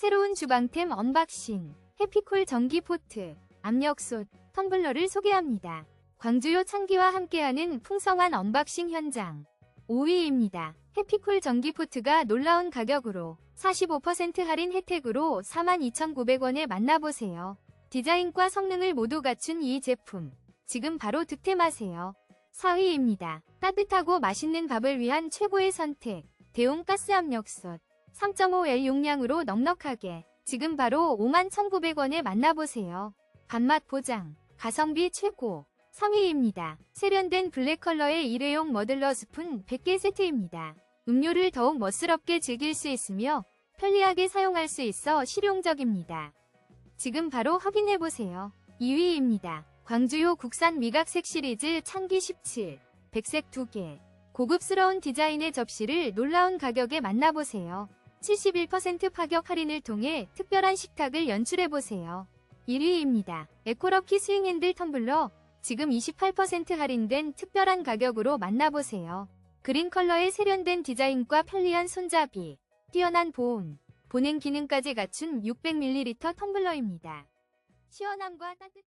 새로운 주방템 언박싱, 해피콜 전기포트, 압력솥, 텀블러를 소개합니다. 광주요 창기와 함께하는 풍성한 언박싱 현장. 5위입니다. 해피콜 전기포트가 놀라운 가격으로 45% 할인 혜택으로 42,900원에 만나보세요. 디자인과 성능을 모두 갖춘 이 제품. 지금 바로 득템하세요. 4위입니다. 따뜻하고 맛있는 밥을 위한 최고의 선택. 대용 가스 압력솥. 3.5L 용량으로 넉넉하게. 지금 바로 51,900원에 만나보세요. 밥맛 보장. 가성비 최고. 3위입니다. 세련된 블랙 컬러의 일회용 머들러 스푼 100개 세트입니다. 음료를 더욱 멋스럽게 즐길 수 있으며 편리하게 사용할 수 있어 실용적입니다. 지금 바로 확인해보세요. 2위입니다. 광주요 국산 미각색 시리즈 창기 17, 백색 2개. 고급스러운 디자인의 접시를 놀라운 가격에 만나보세요. 71% 파격 할인을 통해 특별한 식탁을 연출해보세요. 1위입니다. 에코럭키 스윙핸들 텀블러 지금 28% 할인된 특별한 가격으로 만나보세요. 그린 컬러의 세련된 디자인과 편리한 손잡이, 뛰어난 보온, 보냉 기능까지 갖춘 600ml 텀블러입니다. 시원함과 따뜻